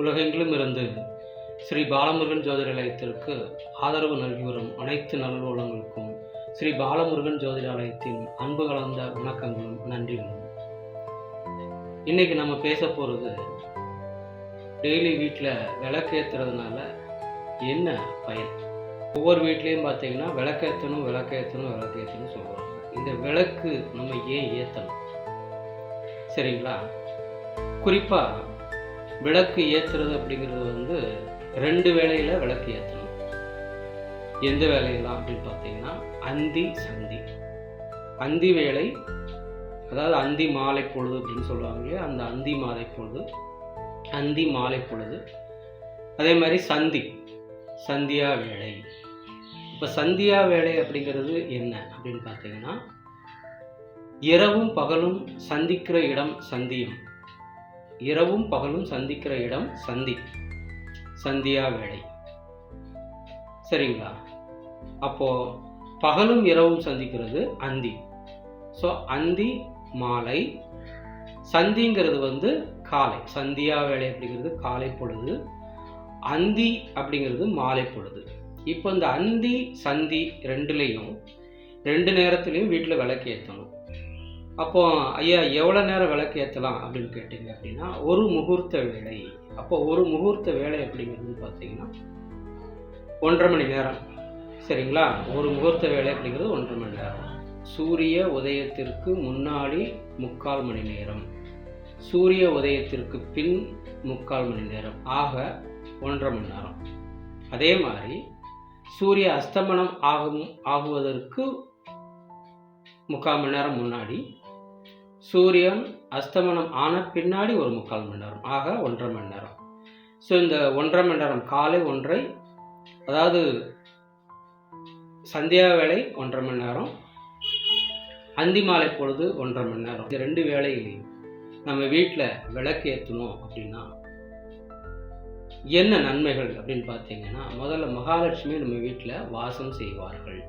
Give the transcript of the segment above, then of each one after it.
உலகெங்கிலும் இருந்து ஸ்ரீ பாலமுருகன் ஜோதிட நிலையத்திற்கு ஆதரவு நல்கி வரும் அனைத்து நல்வளங்களுக்கும் ஸ்ரீ பாலமுருகன் ஜோதிட நிலையத்தின் அன்பு கலந்த வணக்கங்களும் நன்றிகளும். இன்னைக்கு நம்ம பேச போகிறது டெய்லி வீட்டில் விளக்கேற்றுறதுனால என்ன பயன்? ஒவ்வொரு வீட்லேயும் பார்த்தீங்கன்னா விளக்கேற்றணும் விளக்கேற்றணும் விளக்கேற்றணும் சொல்லுவாங்க. இந்த விளக்கு நம்ம ஏன் ஏற்றணும் சரிங்களா? குறிப்பாக விளக்கு ஏற்றுறது அப்படிங்கிறது வந்து ரெண்டு வேலையில் விளக்கு ஏற்றணும் எந்த வேலையெல்லாம் அப்படின்னு பார்த்தீங்கன்னா அந்தி சந்தி. அந்தி வேலை அதாவது அந்தி மாலை பொழுது அப்படின்னு சொல்லுவாங்க இல்லையா? அந்த அந்தி மாலை பொழுது அந்தி மாலை பொழுது. அதே மாதிரி சந்தி சந்தியா வேலை இப்போ சந்தியா வேலை அப்படிங்கிறது என்ன அப்படின்னு பார்த்தீங்கன்னா இரவும் பகலும் சந்திக்கிற இடம் சந்தியம். இரவும் பகலும் சந்திக்கிற இடம் சந்தி சந்தியா வேலை சரிங்களா? அப்போது பகலும் இரவும் சந்திக்கிறது அந்தி. ஸோ அந்தி மாலை. சந்திங்கிறது வந்து காலை. சந்தியா வேலை அப்படிங்கிறது காலை பொழுது. அந்தி அப்படிங்கிறது மாலை பொழுது. இப்போ இந்த அந்தி சந்தி ரெண்டுலேயும் ரெண்டு நேரத்துலையும் வீட்டில் விளக்கு ஏற்றணும் அப்போ ஐயா எவ்வளோ நேரம் விளக்கு ஏற்றலாம் அப்படின்னு கேட்டிங்க அப்படின்னா ஒரு முகூர்த்த வேலை அப்போ ஒரு முகூர்த்த வேலை அப்படிங்கிறது பார்த்தீங்கன்னா ஒன்றரை மணி நேரம். சரிங்களா? ஒரு முகூர்த்த வேலை அப்படிங்கிறது ஒன்றரை மணி நேரம். சூரிய உதயத்திற்கு முன்னாடி முக்கால் மணி நேரம். சூரிய உதயத்திற்கு பின் முக்கால் மணி நேரம். ஆக ஒன்றரை மணி நேரம். அதே மாதிரி சூரிய அஸ்தமனம் ஆகும் ஆகுவதற்கு முக்கால் மணி நேரம் முன்னாடி சூரியன் அஸ்தமனம் ஆன பின்னாடி ஒரு முக்கால் மணி நேரம் ஆக ஒன்றரை மணி நேரம். ஸோ இந்த ஒன்றரை மணி நேரம் காலை ஒன்றை அதாவது சந்தியா வேலை ஒன்றரை மணி நேரம் அந்தி மாலை பொழுது ஒன்றரை மணி நேரம். இந்த ரெண்டு வேலையிலையும் நம்ம வீட்டில் விளக்கு ஏற்றணும் அப்படின்னா என்ன நன்மைகள் அப்படின்னு பார்த்தீங்கன்னா முதல்ல மகாலட்சுமி நம்ம வீட்டில் வாசம் செய்வார்கள்.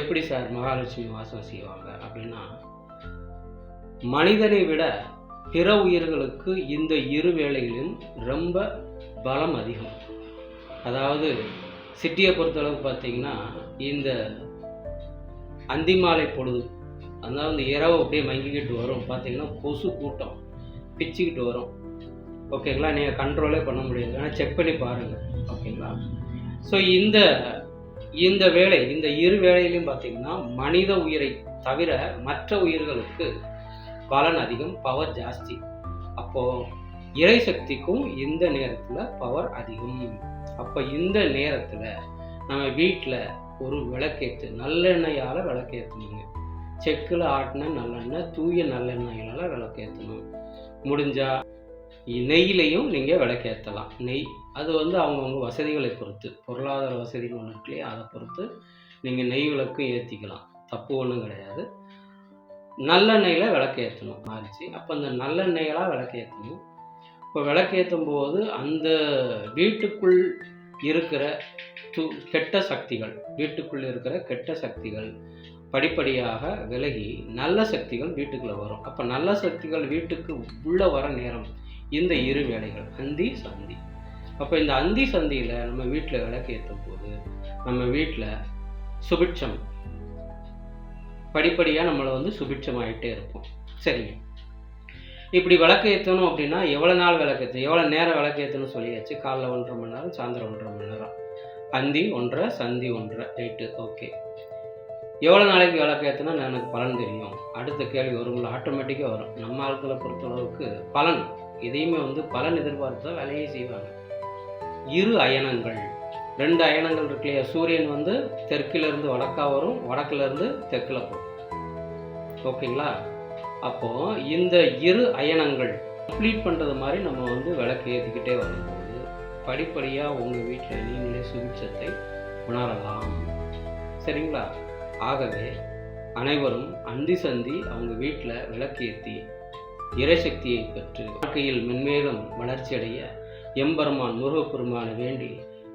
எப்படி சார் மகாலட்சுமி வாசம் செய்வாங்க அப்படின்னா மனிதனை விட பிற உயிர்களுக்கு இந்த இரு வேலைகளிலும் ரொம்ப பலம் அதிகம். அதாவது சிட்டியை பொறுத்தளவுக்கு பார்த்தீங்கன்னா இந்த அந்திமாலை பொழுது அதாவது இந்த இரவு அப்படியே மங்கிக்கிட்டு வரும். பார்த்தீங்கன்னா கொசு கூட்டம் பிச்சுக்கிட்டு வரும். ஓகேங்களா? நீங்கள் கண்ட்ரோலே பண்ண முடியாது. ஆனால் செக் பண்ணி பாருங்கள் ஓகேங்களா? ஸோ இந்த இந்த வேலை இந்த இரு வேலையிலையும் பார்த்திங்கன்னா மனித உயிரை தவிர மற்ற உயிர்களுக்கு பலன் அதிகம் பவர் ஜாஸ்தி. அப்போது இறை சக்திக்கும் இந்த நேரத்தில் பவர் அதிகம். அப்போ இந்த நேரத்தில் நம்ம வீட்டில் ஒரு விளக்கேற்று நல்லெண்ணெயால் விளக்கேற்றணுங்க செக்கில் ஆட்டின நல்லெண்ணெய் தூய நல்லெண்ணெயால் விளக்கேற்றணும் முடிஞ்சால் நெய்லையும் நீங்கள் விளக்கேற்றலாம் நெய் அது வந்து அவங்கவுங்க வசதிகளை பொறுத்து பொருளாதார வசதிகள் ஒன்று இருக்கு இல்லையா அதை பொறுத்து நீங்கள் நெய் விளக்கும் ஏற்றிக்கலாம் தப்பு ஒன்றும் கிடையாது. நல்லெண்ணெயில் விளக்கேற்றணும். மாறிச்சு அப்போ அந்த நல்லெண்ணெயெல்லாம் விளக்கேற்றணும். இப்போ விளக்கேற்றும் போது அந்த வீட்டுக்குள் இருக்கிற து கெட்ட சக்திகள் வீட்டுக்குள் இருக்கிற கெட்ட சக்திகள் படிப்படியாக விலகி நல்ல சக்திகள் வீட்டுக்குள்ளே வரும். அப்போ நல்ல சக்திகள் வீட்டுக்கு உள்ளே வர நேரம் இந்த இரு வேலைகள் அந்தி சந்தி. அப்போ இந்த அந்தி சந்தியில் நம்ம வீட்டில் விளக்கேற்றும் போது நம்ம வீட்டில் சுபிட்சம் படிப்படியாக நம்மளை வந்து சுபிட்சமாகிட்டே இருப்போம். சரிங்க. இப்படி விளக்கு ஏற்றணும் அப்படின்னா எவ்வளோ நாள் விளக்கேற்றணும் எவ்வளோ நேரம் விளக்கேற்றணும் சொல்லியாச்சு. காலைல ஒன்றரை மணி நேரம் சாயந்தரம் ஒன்றரை மணி நேரம். அந்தி ஒன்றரை சந்தி ஒன்றரை. ரைட்டு ஓகே எவ்வளோ நாளைக்கு விளக்கு ஏற்றினா எனக்கு பலன் தெரியும். அடுத்த கேள்வி வரும்ல ஆட்டோமேட்டிக்காக வரும். நம்ம ஆட்களை பொறுத்தளவுக்கு பலன். இதையுமே வந்து பலன் எதிர்பார்த்து தான் வேலையே செய்வாங்க. இரு அயனங்கள். ரெண்டு அயனங்கள் இருக்கு இல்லையா? சூரியன் வந்து தெற்கிலிருந்து வடக்காக வரும் வடக்குலேருந்து தெற்கில் போகும் ஓகேங்களா? அப்போது இந்த இரு அயனங்கள் கம்ப்ளீட் பண்ணுறது மாதிரி நம்ம வந்து விளக்கு ஏற்றிக்கிட்டே வரும்போது படிப்படியாக உங்கள் வீட்டில் நீங்களே சுபிட்சத்தை உணரலாம். சரிங்களா? ஆகவே அனைவரும் அந்தி சந்தி அவங்க வீட்டில் விளக்கேற்றி இறைசக்தியை பெற்று வாழ்க்கையில் மென்மேலும் வளர்ச்சியடைய எம்பெருமான் முருகப்பெருமானை வேண்டி